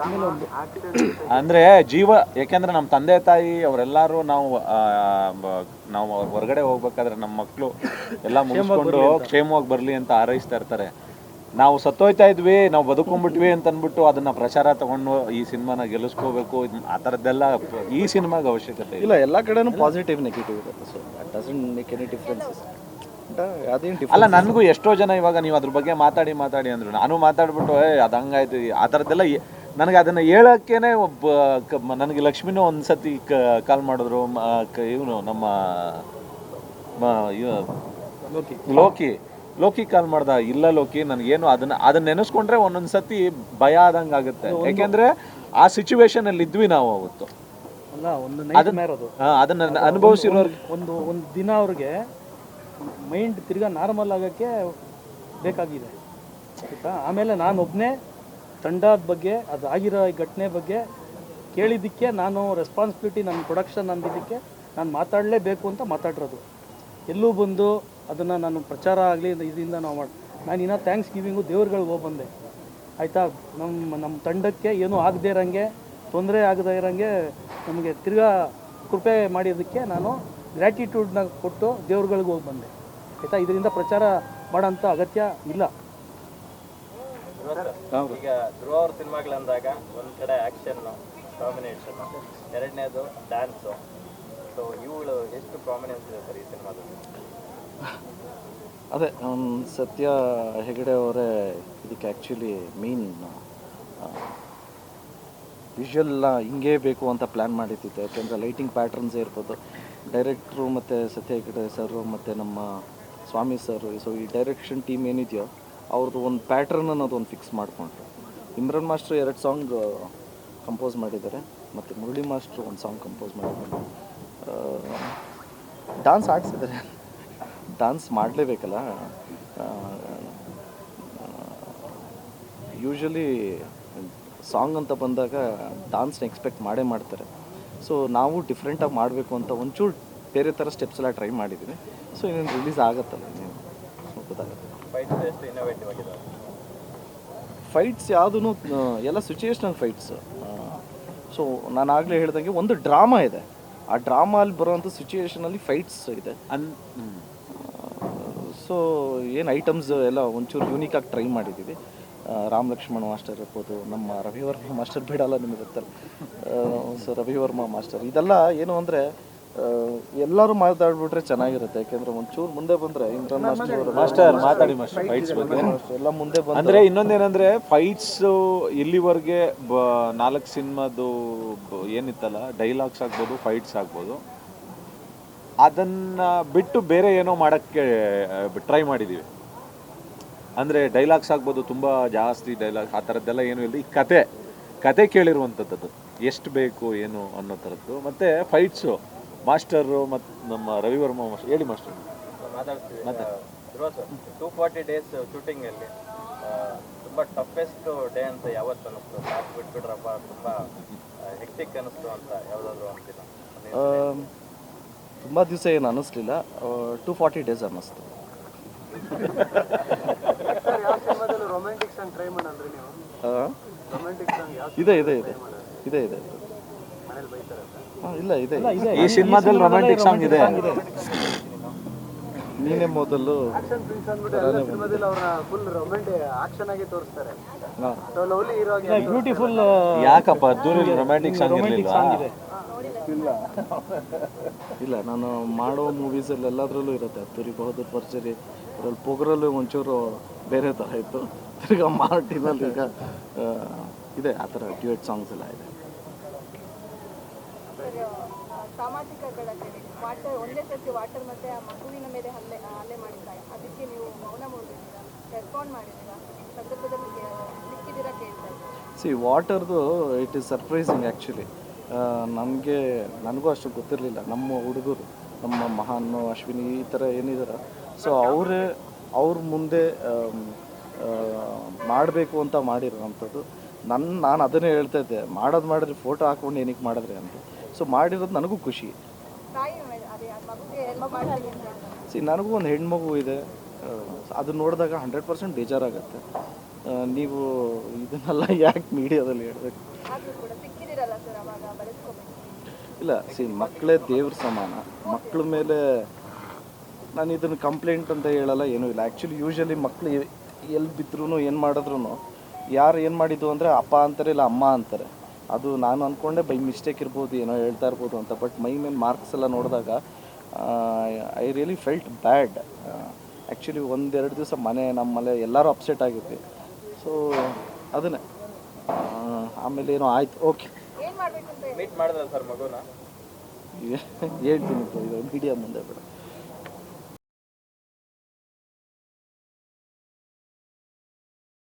ಅಂದ್ರೆ ಜೀವ ಯಾಕೆಂದ್ರೆ ನಮ್ಮ ತಂದೆ ತಾಯಿ ಅವರೆಲ್ಲರೂ ನಾವು ನಾವು ಅವ್ರ ಹೊರಗಡೆ ಹೋಗ್ಬೇಕಾದ್ರೆ ನಮ್ಮ ಮಕ್ಕಳು ಎಲ್ಲ ಮುಗಿಸ್ಕೊಂಡು ಕ್ಷೇಮವಾಗಿ ಬರ್ಲಿ ಅಂತ ಆರೈಸ್ತಾ ಇರ್ತಾರೆ. ನಾವು ಸತ್ತೋಯ್ತಾ ಇದ್ವಿ ನಾವು ಬದುಕೊಂಡ್ಬಿಟ್ವಿ ಅಂತ ಅಂದ್ಬಿಟ್ಟು ಅದನ್ನ ಪ್ರಚಾರ ತಗೊಂಡು ಈ ಸಿನಿಮಾನ ಗೆಲ್ಲಿಸ್ಕೋಬೇಕು ಆ ಥರದ್ದೆಲ್ಲ ಈ ಸಿನಿಮಾಗೆ ಅವಶ್ಯಕತೆ ಇಲ್ಲ. ಎಲ್ಲ ಕಡೆನೂ ಪಾಸಿಟಿವ್ ನೆಗೆಟಿವ್ ಇರುತ್ತೆ. So that doesn't make any differences ಅಲ್ಲ ನನಗೂ ಎಷ್ಟೋ ಜನ ಇವಾಗ ನೀವು ಅದ್ರ ಬಗ್ಗೆ ಮಾತಾಡಿ ಮಾತಾಡಿ ಅಂದ್ರು. ನಾನು ಮಾತಾಡ್ಬಿಟ್ಟು ಏ ಅದು ಹಂಗಾಯ್ತು. ಆ ಥರದ್ದೆಲ್ಲ ನನಗೆ ಅದನ್ನು ಹೇಳೋಕ್ಕೇನೆ ಒಬ್ಬ ನನಗೆ ಲಕ್ಷ್ಮಿನೂ ಕ ಕಾಲ್ ಮಾಡಿದ್ರು. ಇವನು ನಮ್ಮ ಲೋಕಿ. ಲೋಕಿ. ಕಾಲ್ ಮಾಡ್ದ ಇಲ್ಲ ಲೋಕಿ ನನಗೇನು ಅದನ್ನ ಅದನ್ನ ನೆನೆಸ್ಕೊಂಡ್ರೆ ಒಂದೊಂದು ಸತಿ ಭಯ ಆದಂಗೆ ಆಗುತ್ತೆ. ಯಾಕೆಂದ್ರೆ ಆ ಸಿಚುವೇಶನ್ ಅಲ್ಲಿ ಇದ್ವಿ ನಾವು ಅವತ್ತು. ಒಂದು ಅದನ್ನ ಅನುಭವಿಸಿರೋರು ಒಂದು ಒಂದು ದಿನ ಅವ್ರಿಗೆ ಮೈಂಡ್ ತಿರ್ಗಾ ನಾರ್ಮಲ್ ಆಗಕ್ಕೆ ಬೇಕಾಗಿದೆ. ಆಯಿತಾ? ಆಮೇಲೆ ನಾನು ಒಬ್ಬನೇ ತಂಡದ ಬಗ್ಗೆ, ಅದು ಆಗಿರೋ ಈ ಘಟನೆ ಬಗ್ಗೆ ಕೇಳಿದ್ದಕ್ಕೆ ನಾನು ರೆಸ್ಪಾನ್ಸಿಬಿಲಿಟಿ ನನ್ನ ಪ್ರೊಡಕ್ಷನ್ ಅಂದಿದ್ದಕ್ಕೆ ನಾನು ಮಾತಾಡಲೇಬೇಕು ಅಂತ ಮಾತಾಡಿರೋದು. ಎಲ್ಲೂ ಬಂದು ಅದನ್ನು ನಾನು ಪ್ರಚಾರ ಆಗಲಿ ಇದರಿಂದ ನಾವು ಮಾಡಿ, ನಾನು ಇನ್ನೂ ಥ್ಯಾಂಕ್ಸ್ ಗಿವಿಂಗು ದೇವ್ರುಗಳಿಗೆ ಹೋಗಿ ಬಂದೆ. ಆಯಿತಾ? ನಮ್ಮ ನಮ್ಮ ತಂಡಕ್ಕೆ ಏನೂ ಆಗದೇ ಇರೋಂಗೆ, ತೊಂದರೆ ಆಗದೇ ಇರೋಂಗೆ ನಮಗೆ ತಿರ್ಗಾ ಕೃಪೆ ಮಾಡಿದ್ದಕ್ಕೆ ನಾನು ಗ್ರ್ಯಾಟಿಟ್ಯೂಡ್ನ ಕೊಟ್ಟು ದೇವ್ರುಗಳಿಗೆ ಹೋಗಿ ಬಂದೆ. ಆಯಿತಾ? ಇದರಿಂದ ಪ್ರಚಾರ ಮಾಡೋಂಥ ಅಗತ್ಯ ಇಲ್ಲ. ಈಗ ಧ್ರುವ ಅವ್ರ ಸಿನಿಮಾಗಳಂದಾಗ ಒಂದ್ ಕಡೆ ಆಕ್ಷನ್ ಕಾಂಬಿನೇಷನ್ ಎರಡನೇದು ಡ್ಯಾನ್ಸು ಸೊ ಇವುಗಳು ಎಷ್ಟು ಪ್ರಾಮಿನೆನ್ಸ್ ಇದೆ ಸರ್ ಈ ಸಿನಿಮಾದಲ್ಲಿ? ಅದೇ ಸತ್ಯ ಹೆಗಡೆ ಅವರೇ ಇದಕ್ಕೆ ಆ್ಯಕ್ಚುಲಿ ಮೀನ್ ವಿಷುವಲ್ಲ ಹಿಂಗೇ ಬೇಕು ಅಂತ ಪ್ಲ್ಯಾನ್ ಮಾಡಿದ್ದಿತ್ತು ಯಾಕೆಂದರೆ ಲೈಟಿಂಗ್ ಪ್ಯಾಟ್ರನ್ಸೇ ಇರ್ಬೋದು. ಡೈರೆಕ್ಟ್ರು ಮತ್ತು ಸತ್ಯ ಹೆಗಡೆ ಸರ್ ಮತ್ತು ನಮ್ಮ ಸ್ವಾಮಿ ಸರ್ ಸೊ ಈ ಡೈರೆಕ್ಷನ್ ಟೀಮ್ ಏನಿದೆಯೋ ಅವ್ರದ್ದು ಒಂದು ಪ್ಯಾಟ್ರನ್ ಅನ್ನೋದು ಒಂದು ಫಿಕ್ಸ್ ಮಾಡಿಕೊಂಡ್ರು. ಇಮ್ರಾನ್ ಮಾಸ್ಟ್ರು ಎರಡು ಸಾಂಗ್ ಕಂಪೋಸ್ ಮಾಡಿದ್ದಾರೆ. ಮತ್ತು ಮುರಳಿ ಮಾಸ್ಟ್ರು ಒಂದು ಸಾಂಗ್ ಕಂಪೋಸ್ ಮಾಡಿದ್ದಾರೆ. ಡಾನ್ಸ್ ಆಡಿಸಿದ್ದಾರೆ. ಡಾನ್ಸ್ ಮಾಡಲೇಬೇಕಲ್ಲ? ಯೂಶ್ವಲಿ ಸಾಂಗ್ ಅಂತ ಬಂದಾಗ ಡಾನ್ಸ್ನ ಎಕ್ಸ್ಪೆಕ್ಟ್ ಮಾಡೇ ಮಾಡ್ತಾರೆ. ಸೊ ನಾವು ಡಿಫ್ರೆಂಟಾಗಿ ಮಾಡಬೇಕು ಅಂತ ಒಂಚೂರು ಬೇರೆ ಥರ ಸ್ಟೆಪ್ಸ್ ಎಲ್ಲ ಟ್ರೈ ಮಾಡಿದ್ದೀವಿ ಸೊ ಇನ್ನೇನು ರಿಲೀಸ್ ಆಗುತ್ತಲ್ಲ ಇನ್ನೇನು? ಗೊತ್ತಾಗುತ್ತೆ. ಫೈಟ್ಸ್ ಯಾವುದೂ ಎಲ್ಲ ಸಿಚುಯೇಷನಲ್ ಫೈಟ್ಸ್ ಸೊ ನಾನು ಆಗಲೇ ಹೇಳ್ದಂಗೆ ಒಂದು ಡ್ರಾಮಾ ಇದೆ. ಆ ಡ್ರಾಮಲ್ಲಿ ಬರೋವಂಥ ಸಿಚುಯೇಷನಲ್ಲಿ ಫೈಟ್ಸ್ ಇದೆ. ಅನ್ ಸೊ ಏನು ಐಟಮ್ಸ್ ಎಲ್ಲ ಒಂಚೂರು ಯೂನಿಕಾಗಿ ಟ್ರೈ ಮಾಡಿದ್ದೀವಿ ರಾಮ್ ಲಕ್ಷ್ಮಣ್ ಮಾಸ್ಟರ್ ಇರ್ಬೋದು ನಮ್ಮ ರವಿವರ್ಮ ಮಾಸ್ಟರ್ ಬಿಡಲ್ಲ ನಿಮಗೆ ಗೊತ್ತಲ್ಲ. So Ravivarma master. ಇದೆಲ್ಲ ಏನು ಅಂದರೆ ಎಲ್ಲರೂ ಮಾತಾಡ್ಬಿಟ್ರೆ ಚೆನ್ನಾಗಿರುತ್ತೆ. ಯಾಕೆಂದ್ರೆ ಒಂಚೂರು ಮುಂದೆ ಬಂದ್ರೆ ಇಂಟರ್ನ್ಯಾಷನಲ್ ಮಾಸ್ಟರ್ ಮಾಸ್ಟರ್ ಮಾತಾಡಿ ಮಾಸ್ಟರ್ ಫೈಟ್ಸ್ ಬಗ್ಗೆ. ಎಲ್ಲ ಮುಂದೆ ಬಂದ್ರೆ ಅಂದ್ರೆ ಇನ್ನೊಂದೇನಂದ್ರೆ ಫೈಟ್ಸ್ ಇಲ್ಲಿವರೆಗೆ ಬ ನಾಲ್ಕು ಸಿನಿಮಾದು ಏನಿತ್ತಲ್ಲ ಡೈಲಾಗ್ಸ್ ಆಗ್ಬೋದು ಫೈಟ್ಸ್ ಆಗ್ಬೋದು. ಅದನ್ನ ಬಿಟ್ಟು ಬೇರೆ ಏನೋ ಮಾಡಕ್ಕೆ ಟ್ರೈ ಮಾಡಿದೀವಿ. ಅಂದ್ರೆ ಡೈಲಾಗ್ಸ್ ಆಗ್ಬೋದು ತುಂಬಾ ಜಾಸ್ತಿ ಡೈಲಾಗ್ ಆ ಥರದ್ದೆಲ್ಲ ಏನು ಇಲ್ಲ. ಈ ಕತೆ ಕತೆ ಕೇಳಿರುವಂಥದ್ದು ಎಷ್ಟು ಬೇಕು ಏನು ಅನ್ನೋ ಥರದ್ದು ಮತ್ತೆ ಫೈಟ್ಸು ಮಾಸ್ಟರು ಮತ್ತು ನಮ್ಮ ರವಿವರ್ಮ ಮಾಸ್ಟರ್ ಹೇಳಿ ಮಾಸ್ಟರ್? ಮಾತಾಡ್ತೀವಿ. Dhruva sir two forty days ಶೂಟಿಂಗಲ್ಲಿ ತುಂಬ ಟಫೆಸ್ಟ್ ಡೇ ಅಂತ ಯಾವತ್ತು ಅನ್ನಿಸ್ತು? ಸಾಕು ಬಿಟ್ಬಿಟ್ರಪ್ಪ? ತುಂಬ ಹೆಕ್ಟಿಕ್ ಅನ್ನಿಸ್ತು ಅಂತ ಯಾವುದಾದ್ರು ಅಂತಿಲ್ಲ ತುಂಬ ದಿವಸ ಏನು ಅನ್ನಿಸ್ಲಿಲ್ಲ. ಟೂ ಫಾರ್ಟಿ ಡೇಸ್ ಅನ್ನಿಸ್ತು. ಆ? ಇದೆ ಇದೆ ಇದೆ ಇದೆ ಇದೆ. ಇಲ್ಲ ಇದೆ. ಈ ಸಿನಿಮಾದಲ್ಲಿ ರೊಮ್ಯಾಂಟಿಕ್ ಸಾಂಗ್ ಇದೆ. ನೀನೇ ಮೊದಲು ಬ್ಯೂಟಿಫುಲ್ ಯಾಕಪ್ಪ? ಅದ್ದೂರಿ ರೊಮ್ಯಾಂಟಿಕ್ ಸಾಂಗ್ ಇರಲಿಲ್ಲ ಇಲ್ಲ. ನಾನು ಮಾಡೋ ಮೂವೀಸಲ್ಲಿ ಎಲ್ಲದ್ರಲ್ಲೂ ಇರುತ್ತೆ. ಅದ್ದೂರಿ ಬಹದ್ದೂರ್ ಭರ್ಜರಿ ಅದ್ರಲ್ಲಿ ಪೊಗರಲ್ಲೂ ಒಂಚೂರು ಬೇರೆ ತರ ಇತ್ತು. ತಿರ್ಗಾ ಮಾರ್ಟಿನಲ್ಲಿ ಈಗ ಆ, ಇದೆ ಆ ಥರ ಡ್ಯೂಯೆಟ್ ಸಾಂಗ್ಸ್ ಎಲ್ಲ ಇದೆ. ಸಾಮಾಜಿಕ ಕಳಕಳಿ ವಾಟರ್ ಒಂದೇ ಸರ್ತಿ ವಾಟರ್ ಮತ್ತೆ ಆ ಮಗುವಿನ ಮೇಲೆ ಹಲ್ಲೆ ಹಲ್ಲೆ ಮಾಡಿದ್ದಾರೆ. ಅದಕ್ಕೆ ನೀವು ಮೌನ ಮೂಡಿದ್ದೀರಾ? ರೆಸ್ಪಾಂಡ್ ಮಾಡಿದ್ದೀರಾ? ಸಂದರ್ಭದಲ್ಲಿ ಸಿಕ್ಕಿದ್ದೀರಾ ಕೇಳ್ತಾ ಸಿ ವಾಟರ್ದು ಇಟ್ ಈಸ್ ಸರ್ಪ್ರೈಸಿಂಗ್ ಆ್ಯಕ್ಚುಲಿ ನಮಗೆ ನನಗೂ ಅಷ್ಟು ಗೊತ್ತಿರಲಿಲ್ಲ. ನಮ್ಮ ಹುಡುಗರು ನಮ್ಮ ಮಹಾನ್ ಅಶ್ವಿನಿ ಈ ಥರ ಏನಿದಾರ. ಸೊ ಅವರೇ ಅವ್ರ ಮುಂದೆ ಮಾಡಬೇಕು ಅಂತ ಮಾಡಿರೋವಂಥದ್ದು ನನ್ನ ನಾನು ಅದನ್ನೇ ಹೇಳ್ತಾ ಇದ್ದೆ. ಮಾಡೋದು ಮಾಡಿದ್ರೆ ಫೋಟೋ ಹಾಕ್ಕೊಂಡು ಏನಕ್ಕೆ ಮಾಡಿದ್ರೆ ಅಂತ. ಸೊ ಮಾಡಿರೋದು ನನಗೂ ಖುಷಿ. ಸಿ ನನಗೂ ಒಂದು ಹೆಣ್ಮಗು ಇದೆ. ಅದನ್ನ ನೋಡಿದಾಗ ಹಂಡ್ರೆಡ್ ಪರ್ಸೆಂಟ್ ಬೇಜಾರಾಗತ್ತೆ. ನೀವು ಇದನ್ನೆಲ್ಲ ಯಾಕೆ ಮೀಡಿಯಾದಲ್ಲಿ ಹೇಳಬೇಕು? ಇಲ್ಲ ಸಿ ಮಕ್ಕಳೇ ದೇವ್ರ ಸಮಾನ. ಮಕ್ಕಳ ಮೇಲೆ ನಾನು ಇದನ್ನು ಕಂಪ್ಲೇಂಟ್ ಅಂತ ಹೇಳಲ್ಲ ಏನೂ ಇಲ್ಲ. ಆ್ಯಕ್ಚುಲಿ ಯೂಶಲಿ ಮಕ್ಕಳು ಎಲ್ಲಿ ಬಿದ್ದರೂ ಏನು ಮಾಡಿದ್ರು ಯಾರು ಏನು ಮಾಡಿದ್ದು ಅಂದರೆ ಅಪ್ಪ ಅಂತಾರೆ ಇಲ್ಲ ಅಮ್ಮ ಅಂತಾರೆ. ಅದು ನಾನು ಅಂದ್ಕೊಂಡೆ ಬೈ ಮಿಸ್ಟೇಕ್ ಇರ್ಬೋದು ಏನೋ ಹೇಳ್ತಾ ಇರ್ಬೋದು ಅಂತ. ಬಟ್ ಮೈ ಮೇಲೆ ಮಾರ್ಕ್ಸ್ ಎಲ್ಲ ನೋಡಿದಾಗ I really felt bad actually ಒಂದೆರಡು ದಿವಸ ಮನೆ ನಮ್ಮಲ್ಲೇ ಮನೆ ಎಲ್ಲರೂ ಅಪ್ಸೆಟ್ ಆಗಿದ್ವಿ. ಸೊ ಅದನ್ನೇ. ಆ, ಆಮೇಲೆ ಏನೋ ಆಯ್ತು. ಓಕೆ ಏನ್ ಮಾಡ್ಬೇಕು ಅಂತ ಮೀಟ್ ಮಾಡಿದ್ರೆ ಸರ್ ಮಗು ಹೇಳ್ತೀನಿ ಇದು ಮೀಡಿಯಾ ಮುಂದೆ ಬೇಡ.